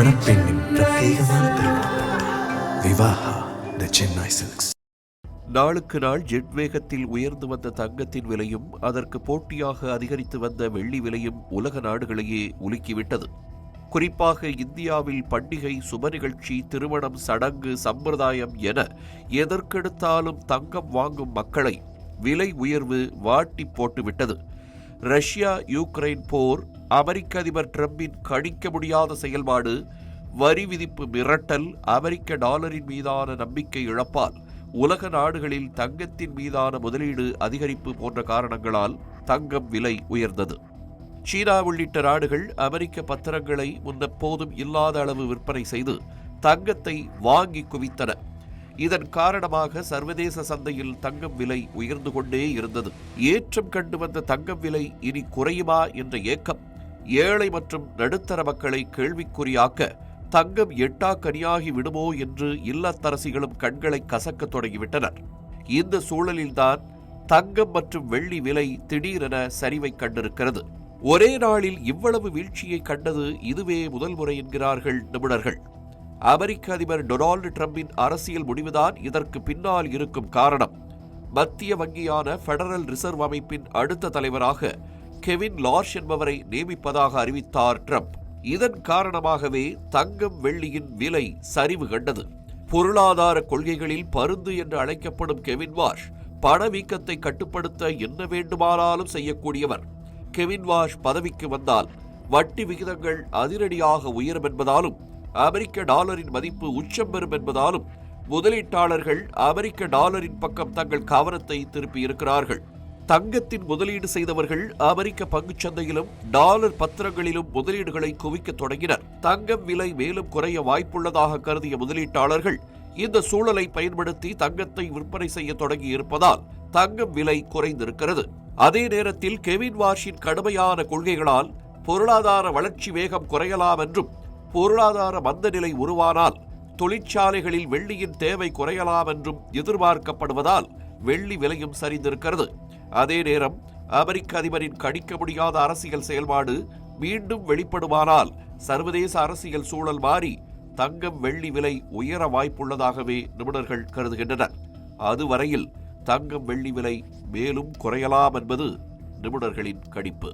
பிரத்யேகமான விவாஹா த சென்னை சில்க்ஸ் நாளுக்கு நாள் ஜெட் வேகத்தில் உயர்ந்து வந்த தங்கத்தின் விலையும் அதற்கு போட்டியாக அதிகரித்து வந்த வெள்ளி விலையும் உலக நாடுகளையே உலுக்கிவிட்டது குறிப்பாக இந்தியாவில் பண்டிகை சுப நிகழ்ச்சி திருமணம் சடங்கு சம்பிரதாயம் என எதற்கெடுத்தாலும் தங்கம் வாங்கும் மக்களை விலை உயர்வு வாட்டி போட்டுவிட்டது ரஷ்யா யூக்ரைன் போர் அமெரிக்க அதிபர் டிரம்பின் கணிக்க முடியாத செயல்பாடு வரி விதிப்பு மிரட்டல் அமெரிக்க டாலரின் மீதான நம்பிக்கை இழப்பால் உலக நாடுகளில் தங்கத்தின் மீதான முதலீடு அதிகரிப்பு போன்ற காரணங்களால் தங்கம் விலை உயர்ந்தது. சீனா உள்ளிட்ட நாடுகள் அமெரிக்க பத்திரங்களை முன்னெப்போதும் இல்லாத அளவு விற்பனை செய்து தங்கத்தை வாங்கி குவித்தன. இதன் காரணமாக சர்வதேச சந்தையில் தங்கம் விலை உயர்ந்து கொண்டே இருந்தது. ஏற்றம் கண்டு வந்த தங்கம் விலை இனி குறையுமா என்ற ஏக்கம் ஏழை மற்றும் நடுத்தர மக்களை கேள்விக்குறியாக்க தங்கம் எட்டா கனியாகி விடுமோ என்று இல்லத்தரசிகளும் கண்களை கசக்கத் தொடங்கிவிட்டனர். இந்த சூழலில்தான் தங்கம் மற்றும் வெள்ளி விலை திடீரென சரிவை கண்டிருக்கிறது. ஒரே நாளில் இவ்வளவு வீழ்ச்சியை கண்டது இதுவே முதல் முறை என்கிறார்கள் நிபுணர்கள். அமெரிக்க அதிபர் டொனால்டு டிரம்பின் அரசியல் முடிவுதான் இதற்கு பின்னால் இருக்கும் காரணம். மத்திய வங்கியான ஃபெடரல் ரிசர்வ் அமைப்பின் அடுத்த தலைவராக கெவின் லார்ஷ் என்பவரை நியமிப்பதாக அறிவித்தார் ட்ரம்ப். இதன் காரணமாகவே தங்கம் வெள்ளியின் விலை சரிவு கண்டது. பொருளாதார கொள்கைகளில் பருந்து என்று அழைக்கப்படும் கெவின் வாஷ் பணவீக்கத்தை கட்டுப்படுத்த என்ன வேண்டுமானாலும் செய்யக்கூடியவர். கெவின் வாஷ் பதவிக்கு வந்தால் வட்டி விகிதங்கள் அதிரடியாக உயரும் என்பதாலும் அமெரிக்க டாலரின் மதிப்பு உச்சம் பெறும் என்பதாலும் முதலீட்டாளர்கள் அமெரிக்க டாலரின் பக்கம் தங்கள் கவனத்தை திருப்பியிருக்கிறார்கள் தங்கத்தின் முதலீடு செய்தவர்கள் அமெரிக்க பங்குச்சந்தையிலும் டாலர் பத்திரங்களிலும் முதலீடுகளை குவிக்க தொடங்கினர். தங்கம் விலை மேலும் குறைய வாய்ப்புள்ளதாக கருதிய முதலீட்டாளர்கள் இந்த சூழலை பயன்படுத்தி தங்கத்தை விற்பனை செய்ய தொடங்கி இருப்பதால் தங்கம் விலை குறைந்திருக்கிறது. அதே நேரத்தில் கெவின் வாஷின் கடுமையான கொள்கைகளால் பொருளாதார வளர்ச்சி வேகம் குறையலாம் என்றும் பொருளாதார மந்த நிலை உருவானால் தொழிற்சாலைகளில் வெள்ளியின் தேவை குறையலாம் என்றும் எதிர்பார்க்கப்படுவதால் வெள்ளி விலையும் சரிந்திருக்கிறது. அதே நேரம் அமெரிக்க அதிபரின் கணிக்க முடியாத அரசியல் செயல்பாடு மீண்டும் வெளிப்படுமானால் சர்வதேச அரசியல் சூழல் மாறி தங்கம் வெள்ளி விலை உயர வாய்ப்புள்ளதாகவே நிபுணர்கள் கருதுகின்றனர். அதுவரையில் தங்கம் வெள்ளி விலை மேலும் குறையலாம் என்பது நிபுணர்களின் கணிப்பு.